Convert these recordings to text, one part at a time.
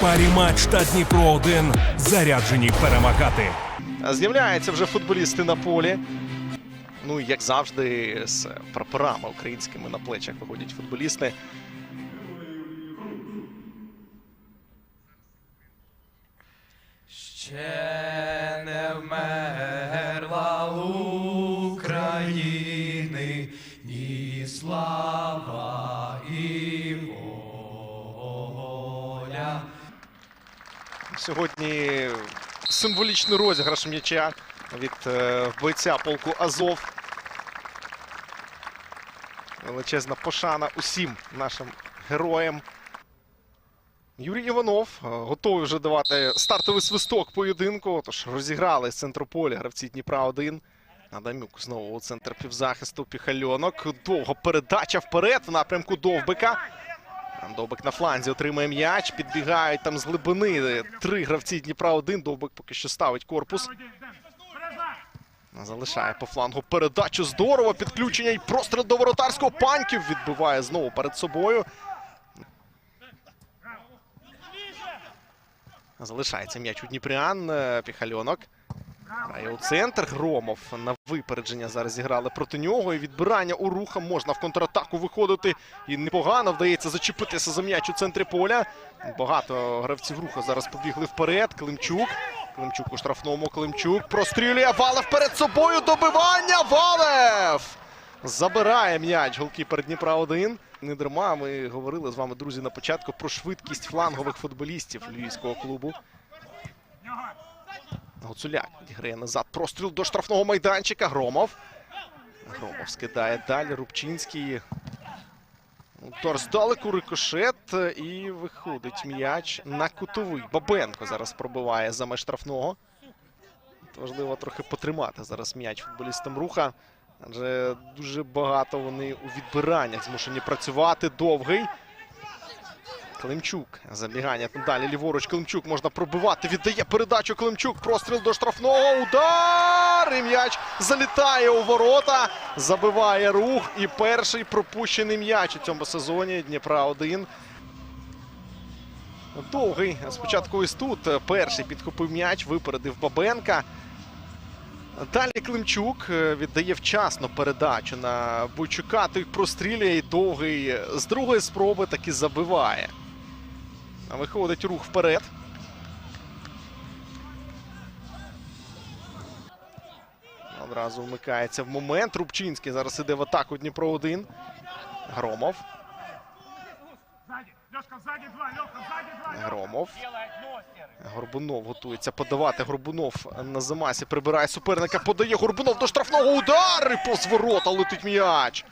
парі матч та Дніпро 1 заряджені перемагати. З'являються вже футболісти на полі. Ну, і як завжди, з прапорами українськими на плечах виходять футболісти. Ще не вмерла Сьогодні символічний розіграш м'яча від е, бойця полку Азов. Величезна пошана усім нашим героям. Юрій Іванов е, готовий вже давати стартовий свисток поєдинку. Тож розіграли з центру поля гравці Дніпра 1. Адамюк знову у центр півзахисту Піхальонок. Довга передача вперед в напрямку Довбика. Довбик на фланзі отримує м'яч. Підбігають там з глибини три гравці Дніпра 1. Довбик поки що ставить корпус. Залишає по флангу передачу. Здорово. Підключення і простріл до воротарського. Паньків відбиває знову перед собою. Залишається м'яч у Дніпрян. Е, Піхальонок. Грає у центр. Громов на випередження зараз зіграли проти нього. І відбирання у руха можна в контратаку виходити. І непогано вдається зачепитися за м'яч у центрі поля. Багато гравців руха зараз побігли вперед. Климчук. Климчук у штрафному. Климчук прострілює. Валев перед собою. Добивання. Валев! Забирає м'яч голкіпер Дніпра 1. Не дарма ми говорили з вами, друзі, на початку про швидкість флангових футболістів львівського клубу. Гуцуляк відіграє назад. Простріл до штрафного майданчика. Громов. Громов скидає далі. Рубчинський. Удар здалеку рикошет. І виходить м'яч на кутовий. Бабенко зараз пробиває за меж штрафного. Важливо трохи потримати зараз м'яч футболістам руха. Адже дуже багато вони у відбираннях змушені працювати. Довгий. Климчук. Забігання далі ліворуч. Климчук можна пробивати. Віддає передачу Климчук. Простріл до штрафного. Удар! І м'яч залітає у ворота. Забиває рух. І перший пропущений м'яч у цьому сезоні. Дніпра 1. Довгий. Спочатку ось тут. Перший підхопив м'яч, випередив Бабенка. Далі Климчук е, віддає вчасно передачу на Бойчука. Той прострілює і довгий з другої спроби таки забиває. Виходить рух вперед. Одразу вмикається в момент. Рубчинський зараз іде в атаку Дніпро 1. Громов. Громов. Горбунов готується подавати. Горбунов на замасі прибирає суперника. Подає Горбунов до штрафного удар. І повз ворота летить м'яч.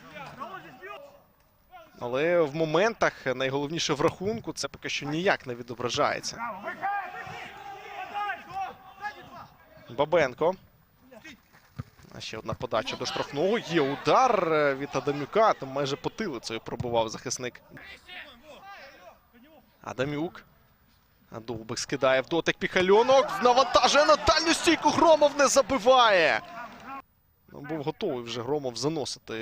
Але в моментах найголовніше в рахунку це поки що ніяк не відображається. Бабенко. Ще одна подача до штрафного. Є удар від Адамюка. Там майже потилицею пробував захисник. Адамюк. Довбик скидає в дотик піхальонок. Навантажує на дальню стійку. Громов не забиває. Ну, Був готовий вже Громов заносити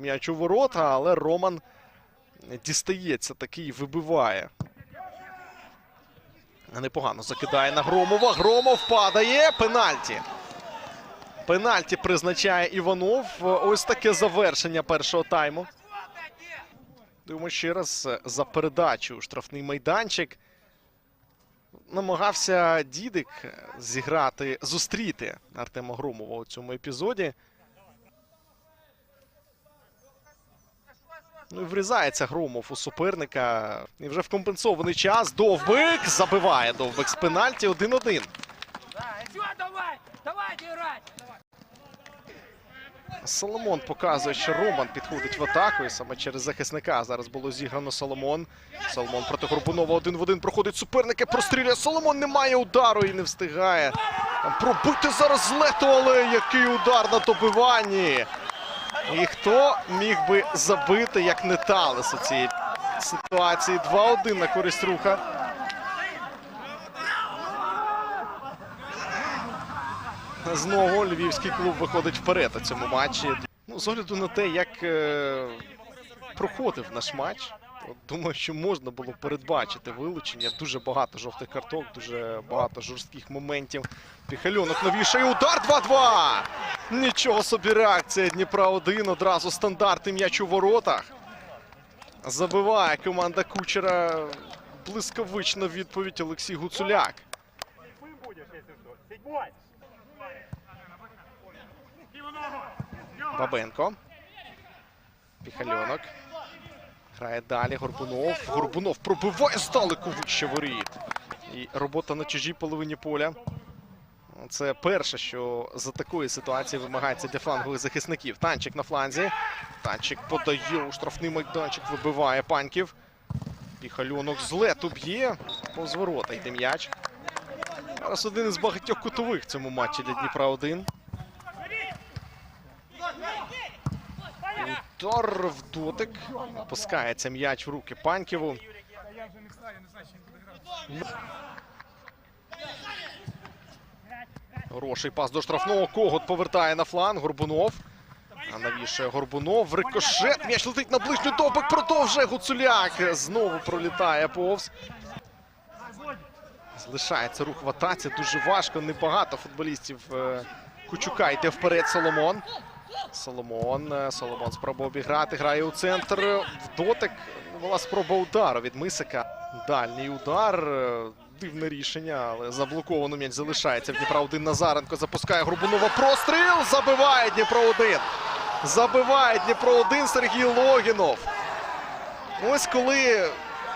м'яч у ворота, але Роман дістається такий вибиває. Непогано закидає на Громова. Громов падає. Пенальті. Пенальті призначає Іванов. Ось таке завершення першого тайму. Дивимо ще раз за передачу штрафний майданчик. Намагався Дідик зіграти, зустріти Артема Громова у цьому епізоді. Ну і врізається Громов у суперника. І вже в компенсований час Довбик забиває Довбик з пенальті 1-1. Да, еще давай, давайте. Соломон показує, що Роман підходить в атаку. І саме через захисника зараз було зіграно Соломон. Соломон проти Горбунова один в один проходить суперники. Прострілює. Соломон не має удару і не встигає. Там пробити зараз з лету, але який удар на добиванні. І хто міг би забити, як не Талес у цій ситуації? 2-1 на користь руха. Знову львівський клуб виходить вперед у цьому матчі. Ну, з огляду на те, як е, проходив наш матч, думаю, що можна було передбачити вилучення. Дуже багато жовтих карток, дуже багато жорстких моментів. Піхальонок навішає удар 2-2. Нічого собі реакція Дніпра 1. Одразу стандарт і м'яч у воротах. Забиває команда Кучера. Блискавична відповідь Олексій Гуцуляк. Бабенко. Піхальонок. Грає далі. Горбунов. Горбунов пробиває здалеку вище воріт. І робота на чужій половині поля. Це перше, що за такої ситуації вимагається для флангових захисників. Танчик на фланзі. Танчик подає у штрафний майданчик, вибиває паньків. Піхальонок з лету б'є. Повз ворота йде м'яч. Зараз один із багатьох кутових в цьому матчі для Дніпра 1. Удар в дотик. Опускається м'яч в руки Паньківу. Хороший пас до штрафного. Когот повертає на фланг. Горбунов. А навішує Горбунов. Рикошет. М'яч летить на ближню допик. Продовжує Гуцуляк. Знову пролітає повз. Залишається рух в атаці. Дуже важко. Небагато футболістів е, Кучука йде вперед Соломон. Соломон. е, Соломон спробував обіграти. Грає у центр. Дотик була спроба удару від Мисика. Дальній удар. е, Дивне рішення, але заблоковано м'яч залишається. В Дніпра 1 Назаренко запускає Горбунова. Простріл. Забиває Дніпро 1. Забиває Дніпро 1 Сергій Логінов. Ось коли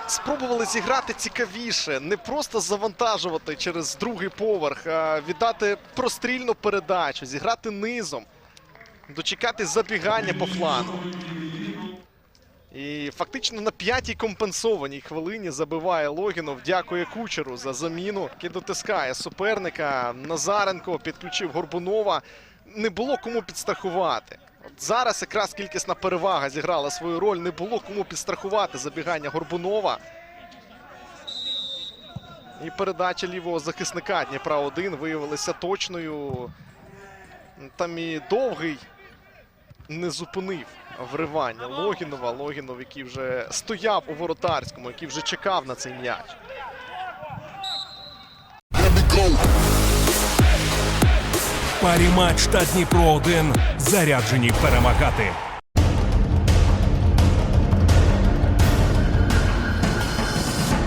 спробували зіграти цікавіше, не просто завантажувати через другий поверх, а віддати прострільну передачу, зіграти низом, дочекати забігання по флангу. І фактично на п'ятій компенсованій хвилині забиває Логінов. Дякує кучеру за заміну. який дотискає суперника. Назаренко підключив Горбунова. Не було кому підстрахувати. От зараз якраз кількісна перевага зіграла свою роль. Не було кому підстрахувати забігання Горбунова. І передача лівого захисника Дніпра 1 виявилася точною. Там і довгий не зупинив вривання Логінова. Логінов, який вже стояв у воротарському, який вже чекав на цей м'яч. Парі матч та Дніпро 1 заряджені перемагати.